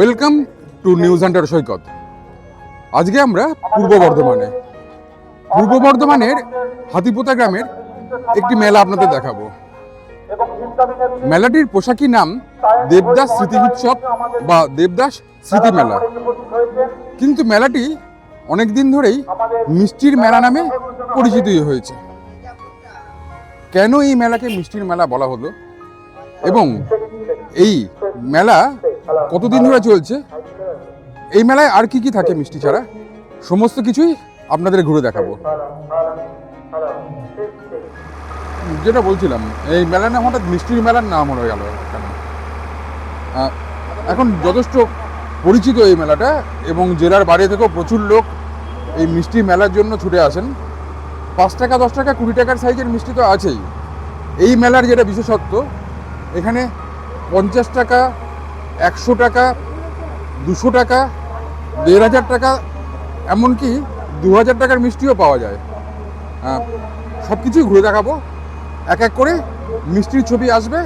Welcome to news hunter Saikat আজকে আমরা পূর্ব বর্ধমানে, পূর্ব বর্ধমানের হাতিপোতা গ্রামের একটি মেলা আপনাদের দেখাবো। মেলাটির পোশাকি নাম দেবদাস স্মৃতি উৎসব বা দেবদাস স্মৃতি মেলা। কিন্তু মেলাটি অনেক দিন ধরেই মিষ্টির মেলা নামে পরিচিত হয়েছে। কেন এই মেলাকে মিষ্টির মেলা বলা হলো? এবং এই মেলা কতদিন ধরে চলছে? এই মেলায় আর কি কি থাকে মিষ্টি ছাড়া সমস্ত কিছুই আপনাদের ঘুরে দেখাবো। যেটা বলছিলাম, এই মেলার নাম হঠাৎ মিষ্টির মেলার নাম হয়ে গেল এখন যথেষ্ট পরিচিত এই মেলাটা এবং জেলার বাইরে থেকেও প্রচুর লোক এই মিষ্টি মেলার জন্য ছুটে আসেন। পাঁচ টাকা, দশ টাকা, কুড়ি টাকার সাইজের মিষ্টি তো আছেই। এই মেলার যেটা বিশেষত্ব, এখানে পঞ্চাশ টাকা একশো টাকা, দুশো টাকা, দেড় হাজার টাকা, এমনকি দু হাজার টাকার মিষ্টিও পাওয়া যায়। সব কিছুই ঘুরে দেখাবো। এক এক করে মিষ্টির ছবি আসবে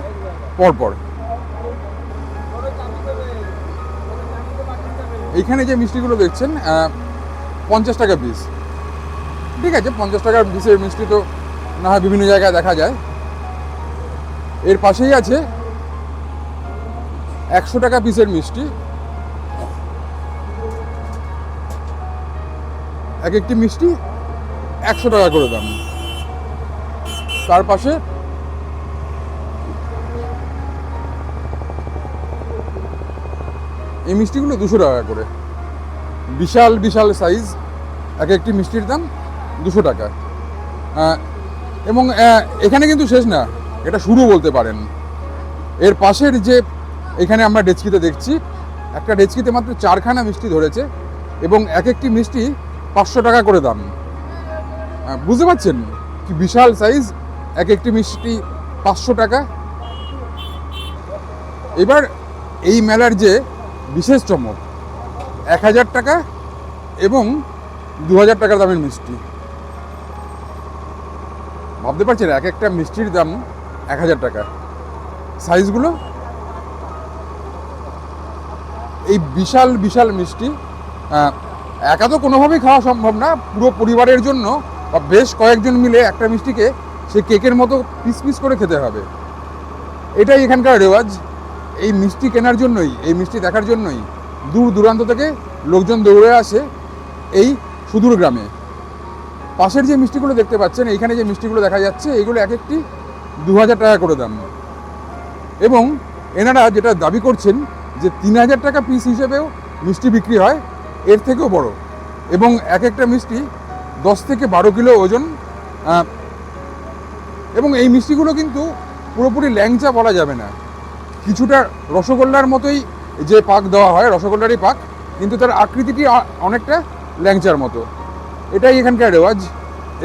পরপর। এইখানে যে মিষ্টিগুলো দেখছেন পঞ্চাশ টাকা পিস ঠিক আছে, পঞ্চাশ টাকার পিসের মিষ্টি তো না হয় বিভিন্ন জায়গায় দেখা যায়। এর পাশেই আছে একশো টাকা পিসের মিষ্টি। এক একটি মিষ্টি একশো টাকা করে দাম। তার পাশে এই মিষ্টিগুলো দুশো টাকা করে। বিশাল বিশাল সাইজ এক একটি মিষ্টির দাম দুশো টাকা। এবং এখানে কিন্তু শেষ না, এটা শুরু বলতে পারেন। এর পাশের যে এখানে আমরা ডেচকিতে দেখছি, একটা ডেচকিতে মাত্র চারখানা মিষ্টি ধরেছে এবং এক একটি মিষ্টি পাঁচশো টাকা করে দাম। বুঝতে পারছেন? কি বিশাল সাইজ এক একটি মিষ্টি পাঁচশো টাকা। এবার এই মেলার যে বিশেষ চমক, এক হাজার টাকা এবং দু হাজার টাকার দামের মিষ্টি। ভাবতে পারছেন এক একটা মিষ্টির দাম এক হাজার টাকা। সাইজগুলো এই বিশাল বিশাল মিষ্টি। একা তো কোনোভাবেই খাওয়া সম্ভব না। পুরো পরিবারের জন্য, বা বেশ কয়েকজন মিলে একটা মিষ্টিকে সে কেকের মতো পিস পিস করে খেতে হবে। এটাই এখানকার রেওয়াজ। এই মিষ্টি কেনার জন্যই, এই মিষ্টি দেখার জন্যই দূর দূরান্ত থেকে লোকজন দৌড়ে আসে এই সুদূর গ্রামে। পাশের যে মিষ্টিগুলো দেখতে পাচ্ছেন, এইখানে যে মিষ্টিগুলো দেখা যাচ্ছে এইগুলো এক একটি দু হাজার টাকা করে দাম। এবং এনারা যেটা দাবি করছেন যে তিন হাজার টাকা পিস হিসেবেও মিষ্টি বিক্রি হয়, এর থেকেও বড়। এবং এক একটা মিষ্টি দশ থেকে বারো কিলো ওজন এবং এই মিষ্টিগুলো কিন্তু পুরোপুরি ল্যাংচা বলা যাবে না। কিছুটা রসগোল্লার মতোই যে পাক দেওয়া হয়, রসগোল্লারই পাক, কিন্তু তার আকৃতিটি অনেকটা ল্যাংচার মতো। এটাই এখানকার রেওয়াজ।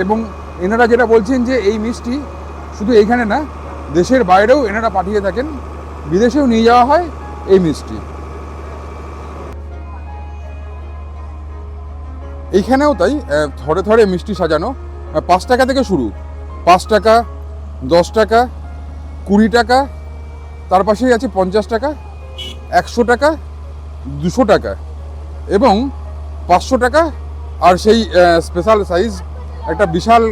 এবং এনারা যেটা বলছেন যে এই মিষ্টি শুধু এইখানে না, দেশের বাইরেও এনারা পাঠিয়ে থাকেন। বিদেশেও নিয়ে যাওয়া হয়। এই মিষ্টি। এইখানেও তাই থরে থরে মিষ্টি সাজানো। পাঁচ টাকা থেকে শুরু। পাঁচ টাকা, দশ টাকা, কুড়ি টাকা, তার পাশেই আছে পঞ্চাশ টাকা, একশো টাকা, দুশো টাকা এবং পাঁচশো টাকা আর সেই স্পেশাল সাইজ একটা বিশাল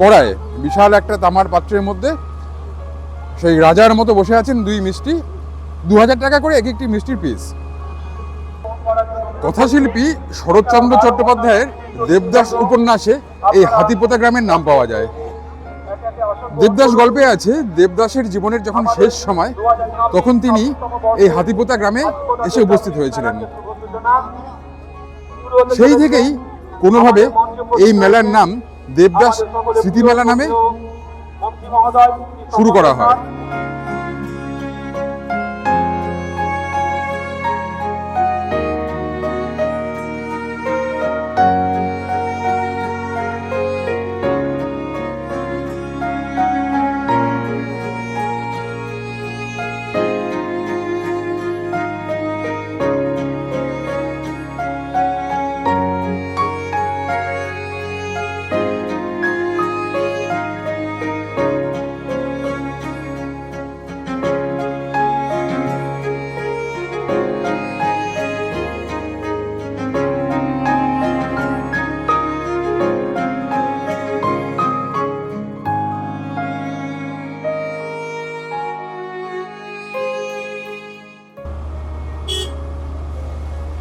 কড়ায় বিশাল একটা তামার পাত্রের মধ্যে সেই রাজার মতো বসে আছেন দুই মিষ্টি। দু হাজার টাকা করে এক একটি মিষ্টির পিস কথাশিল্পী শরৎচন্দ্র চট্টোপাধ্যায়ের দেবদাস উপন্যাসে এই হাতিপোতা গ্রামের নাম পাওয়া যায়। দেবদাস গল্পে আছে, দেবদাসের জীবনের যখন শেষ সময়, তখন তিনি এই হাতিপোতা গ্রামে এসে উপস্থিত হয়েছিলেন। সেই থেকেই কোনোভাবে এই মেলার নাম দেবদাস স্মৃতি মেলা নামে শুরু করা হয়।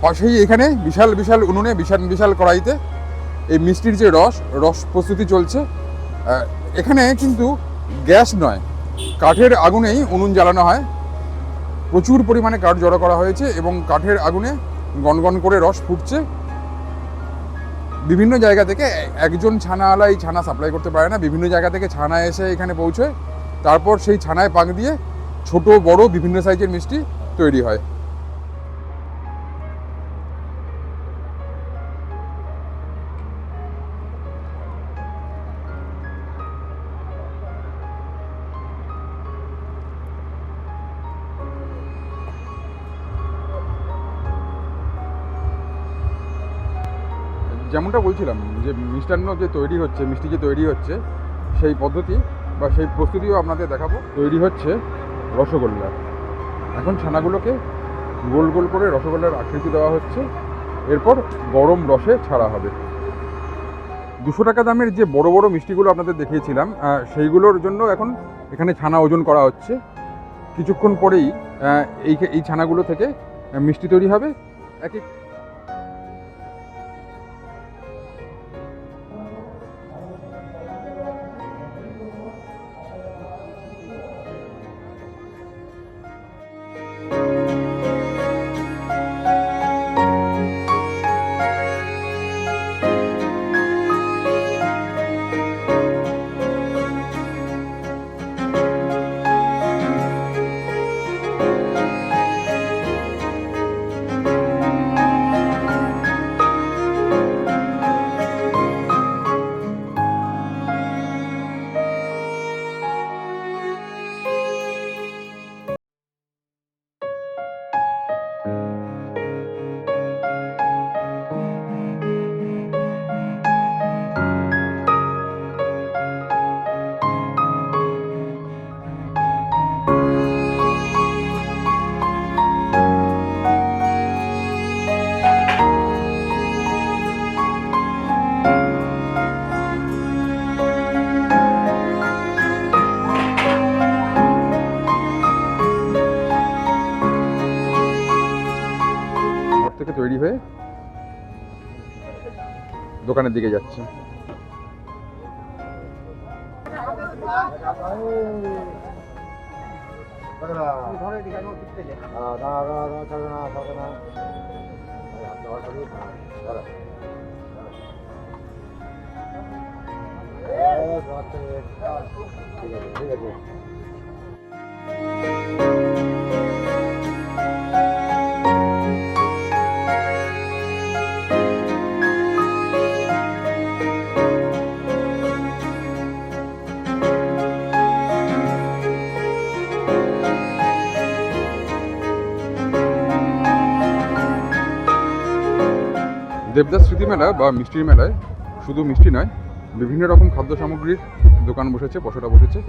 পাশেই এখানে বিশাল বিশাল উনুনে, বিশাল বিশাল কড়াইতে এই মিষ্টির যে রস রস প্রস্তুতি চলছে। এখানে কিন্তু গ্যাস নয়, কাঠের আগুনেই উনুন জ্বালানো হয়। প্রচুর পরিমাণে কাঠ জড়ো করা হয়েছে এবং কাঠের আগুনে গনগন করে রস ফুটছে। বিভিন্ন জায়গা থেকে একজন ছানাওয়ালা ছানা সাপ্লাই করতে পারে না, বিভিন্ন জায়গা থেকে ছানা এসে এখানে পৌঁছয়। তারপর সেই ছানায় পাক দিয়ে ছোট, বড়, বিভিন্ন সাইজের মিষ্টি তৈরি হয়। যেমনটা বলছিলাম যে মিষ্টান্ন যে তৈরি হচ্ছে, মিষ্টি যে তৈরি হচ্ছে, সেই পদ্ধতি বা সেই প্রস্তুতিও আপনাদের দেখাবো। তৈরি হচ্ছে রসগোল্লা। এখন ছানাগুলোকে গোল গোল করে রসগোল্লার আকৃতি দেওয়া হচ্ছে। এরপর গরম রসে ছাড়া হবে। দুশো টাকা দামের যে বড় বড় মিষ্টিগুলো আপনাদের দেখিয়েছিলাম সেইগুলোর জন্য এখন এখানে ছানা ওজন করা হচ্ছে। কিছুক্ষণ পরেই এই এই ছানাগুলো থেকে মিষ্টি তৈরি হবে। এক এক দোকানের দিকে যাচ্ছে ঠিক আছে দেবদাস স্মৃতি মেলা বা মিষ্টির মেলায় শুধু মিষ্টি নয়, বিভিন্ন রকম খাদ্য সামগ্রীর দোকান বসেছে, পশোটা বসেছে।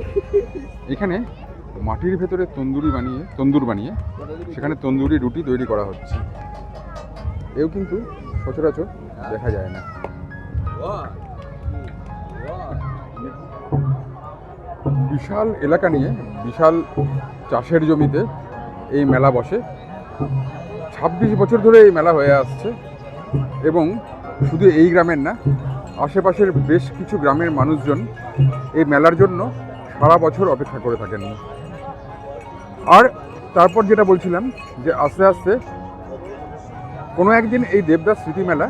এখানে মাটির ভেতরে তন্দুরি বানিয়ে, তন্দুর বানিয়ে সেখানে তন্দুরি রুটি তৈরি করা হচ্ছে। এও কিন্তু সচরাচর দেখা যায় না। বিশাল এলাকা নিয়ে, বিশাল চাষের জমিতে এই মেলা বসে। ছাব্বিশ বছর ধরে এই মেলা হয়ে আসছে। এবং শুধু এই গ্রামের না, আশেপাশের বেশ কিছু গ্রামের মানুষজন এই মেলার জন্য সারা বছর অপেক্ষা করে থাকেন। আর তারপর যেটা বলছিলাম যে আস্তে আস্তে কোনো একদিন এই দেবদাস স্মৃতি মেলা,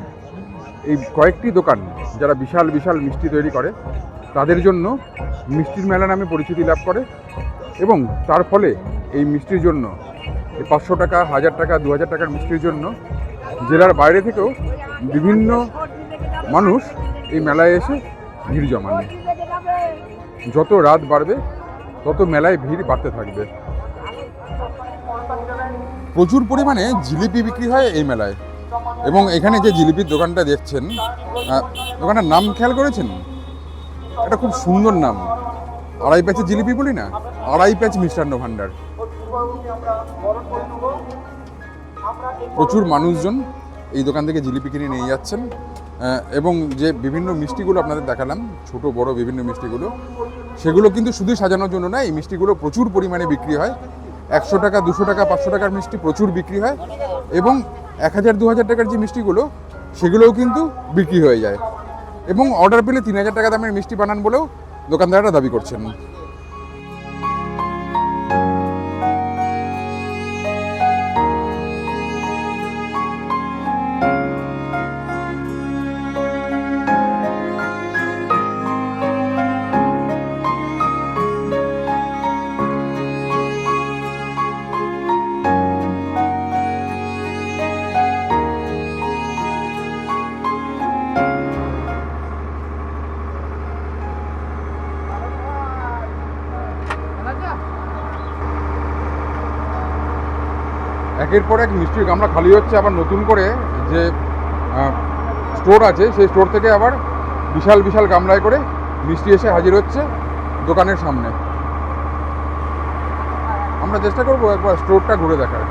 এই কয়েকটি দোকান যারা বিশাল বিশাল মিষ্টি তৈরি করে, তাদের জন্য মিষ্টির মেলা নামে পরিচিতি লাভ করে এবং তার ফলে এই মিষ্টির জন্য, এই পাঁচশো টাকা, হাজার টাকা দু হাজার টাকার মিষ্টির জন্য জেলার বাইরে থেকেও বিভিন্ন মানুষ এই মেলায় এসে ভিড় জমান। যত রাত বাড়বে, তত মেলায় ভিড় বাড়তে থাকবে। প্রচুর পরিমাণে জিলিপি বিক্রি হয় এই মেলায়। এবং এখানে যে জিলিপির দোকানটা দেখছেন দোকানটার নাম খেয়াল করেছেন? এটা খুব সুন্দর নাম। আড়াই প্যাচের জিলিপি বলি না, আড়াই প্যাচ মিষ্টান্ন ভাণ্ডার। প্রচুর মানুষজন এই দোকান থেকে জিলিপি কিনে নিয়ে যাচ্ছেন। এবং যে বিভিন্ন মিষ্টিগুলো আপনাদের দেখালাম, ছোট, বড় বিভিন্ন মিষ্টিগুলো, সেগুলো কিন্তু শুধু সাজানোর জন্য না, এই মিষ্টিগুলো প্রচুর পরিমাণে বিক্রি হয়। একশো টাকা, দুশো টাকা, পাঁচশো টাকার মিষ্টি প্রচুর বিক্রি হয় এবং এক হাজার, দু হাজার টাকার যে মিষ্টিগুলো, সেগুলোও কিন্তু বিক্রি হয়ে যায়। এবং অর্ডার পেলে তিন হাজার টাকা দামের মিষ্টি বানান বলেও দোকানদাররা দাবি করছেন। একের পর এক মিষ্টির গামলা খালি হচ্ছে আবার নতুন করে যে স্টোর আছে, সেই স্টোর থেকে আবার বিশাল বিশাল গামলায় করে মিষ্টি এসে হাজির হচ্ছে দোকানের সামনে। আমরা চেষ্টা করব একবার স্টোরটা ঘুরে দেখার।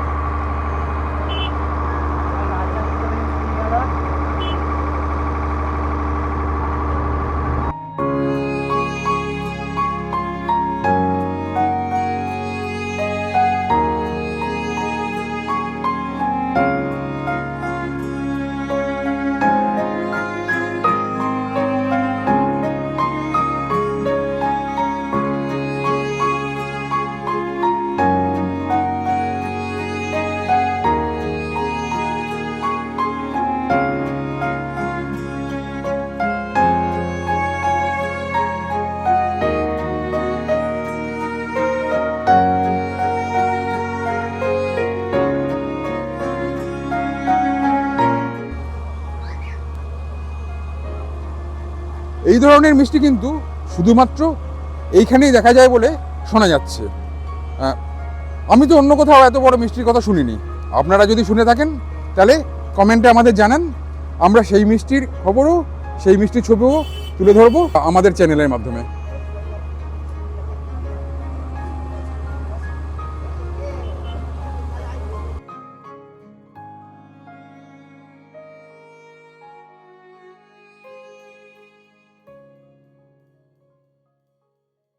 ধরনের মিষ্টি কিন্তু শুধুমাত্র এইখানেই দেখা যায় বলে শোনা যাচ্ছে। আমি তো অন্য কোথাও এত বড় মিষ্টির কথা শুনিনি। আপনারা যদি শুনে থাকেন, তাহলে কমেন্টে আমাদের জানান। আমরা সেই মিষ্টির খবরও, সেই মিষ্টির ছবিও তুলে ধরবো আমাদের চ্যানেলের মাধ্যমে।